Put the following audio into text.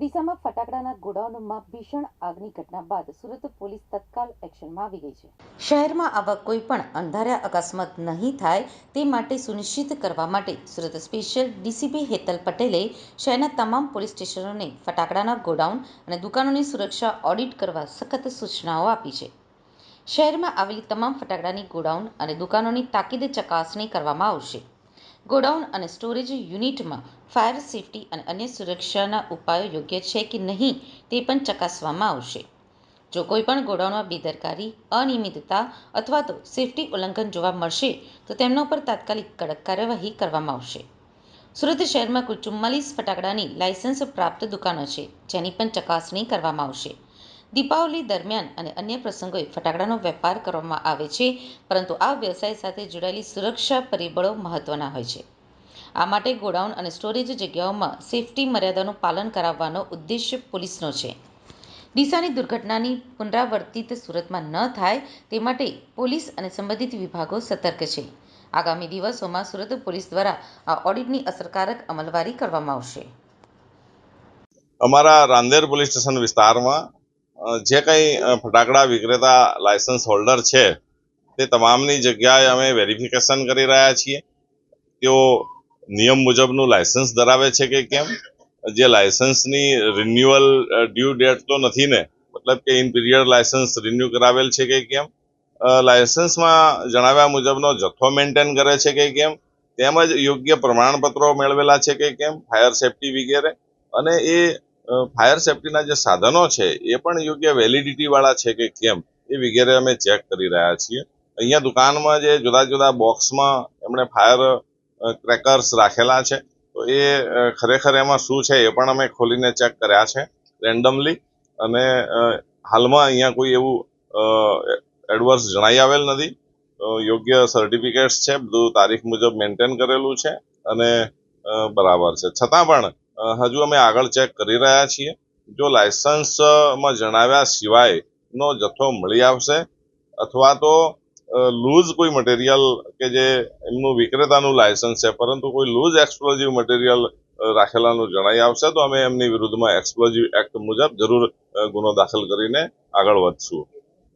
ડીસામાં ફટાકડાના ગોડાઉનમાં ભીષણ આગની ઘટના બાદ સુરત પોલીસ તત્કાલ એક્શનમાં આવી ગઈ છે. શહેરમાં આવા કોઈ પણ અંધાર્યા અકસ્માત નહીં થાય તે માટે સુનિશ્ચિત કરવા માટે સુરત સ્પેશિયલ ડીસીપી હેતલ પટેલે શહેરના તમામ પોલીસ સ્ટેશનોને ફટાકડાના ગોડાઉન અને દુકાનોની સુરક્ષા ઓડિટ કરવા સખત સૂચનાઓ આપી છે. શહેરમાં આવેલી તમામ ફટાકડાની ગોડાઉન અને દુકાનોની તાકીદ ચકાસણી કરવામાં આવશે. ગોડાઉન અને સ્ટોરેજ યુનિટમાં ફાયર સેફટી અને અન્ય સુરક્ષાના ઉપાયો યોગ્ય છે કે નહીં તે પણ ચકાસવામાં આવશે. જો કોઈ પણ ગોડાઉનમાં બેદરકારી, અનિયમિતતા અથવા તો સેફટી ઉલ્લંઘન જોવા મળશે, તો તેમના ઉપર તાત્કાલિક કડક કાર્યવાહી કરવામાં આવશે. સુરત શહેરમાં કુલ ચુમ્માલીસ ફટાકડાની લાયસન્સ પ્રાપ્ત દુકાનો છે, જેની પણ ચકાસણી કરવામાં આવશે. દીપાવલી દરમિયાન અને અન્ય પ્રસંગોએ ફટાકડાનો વેપાર કરવામાં આવે છે, પરંતુ આ વ્યવસાય સાથે જોડાયેલી સુરક્ષા પરિબળો મહત્વના હોય છે. આ માટે ગોડાઉન અને સ્ટોરેજ જગ્યાઓમાં સેફ્ટી મર્યાદાનું પાલન કરાવવાનો ઉદ્દેશ્ય પોલીસનો છે. ડીસાની દુર્ઘટનાની પુનરાવર્તિત સુરતમાં ન થાય તે માટે પોલીસ અને સંબંધિત વિભાગો સતર્ક છે. આગામી દિવસોમાં સુરત પોલીસ દ્વારા આ ઓડિટની અસરકારક અમલવારી કરવામાં આવશે. અમારા રાંદેર પોલીસ સ્ટેશન વિસ્તારમાં જે કંઈ ફટાકડા વિક્રેતા લાયસન્સ હોલ્ડર છે, તે તમામની જગ્યાએ અમે વેરિફિકેશન કરી રહ્યા છીએ. તેઓ નિયમ મુજબનું લાયસન્સ ધરાવે છે કે કેમ? જે લાયસન્સની રિન્યુઅલ ડ્યુ ડેટ તો નથી ને, મતલબ કે ઇન પીરિયડ લાયસન્સ રિન્યુ કરાવેલ છે કે કેમ? લાયસન્સમાં જણાવ્યા મુજબનો જથ્થો મેન્ટેન કરે છે કે કેમ? તેમજ યોગ્ય પ્રમાણપત્રો મેળવેલા છે કે કેમ? ફાયર સેફટી વગેરે. અને એ ફાયર સેફટીના જે સાધનો છે, એ પણ યોગ્ય વેલિડિટી વાળા છે કે કેમ? એ વગેરે અમે ચેક કરી રહ્યા છીએ. અહીંયા દુકાનમાં જે જુદા જુદા બોક્સમાં એમણે ફાયર ક્રેકર્સ રાખેલા છે. તો એ ખરેખર એમાં શું છે, એ પણ અમે ખોલીને ચેક કર્યા છે રેન્ડમલી અને હાલમાં અહીંયા કોઈ એવું એડવર્સ જણાઈ આવેલ નથી. યોગ્ય સર્ટિફિકેટ્સ છે, બધું તારીખ મુજબ મેન્ટેન કરેલું છે અને બરાબર છે. છતાં પણ હજુ અમે આગળ ચેક કરી રહ્યા છીએ. જો લાયસન્સમાં જણાવ્યા સિવાયનો જથ્થો મળી આવશે અથવા તો લૂઝ કોઈ મટીરિયલ કે જે એમનું વિક્રેતાનું લાયસન્સ છે, પરંતુ કોઈ લૂઝ એક્સપ્લોઝિવ મટીરિયલ રાખેલાનું જણાઈ આવશે, તો અમે એમની વિરુદ્ધમાં એક્સપ્લોઝિવ એક્ટ મુજબ જરૂર ગુનો દાખલ કરીને આગળ વધશું.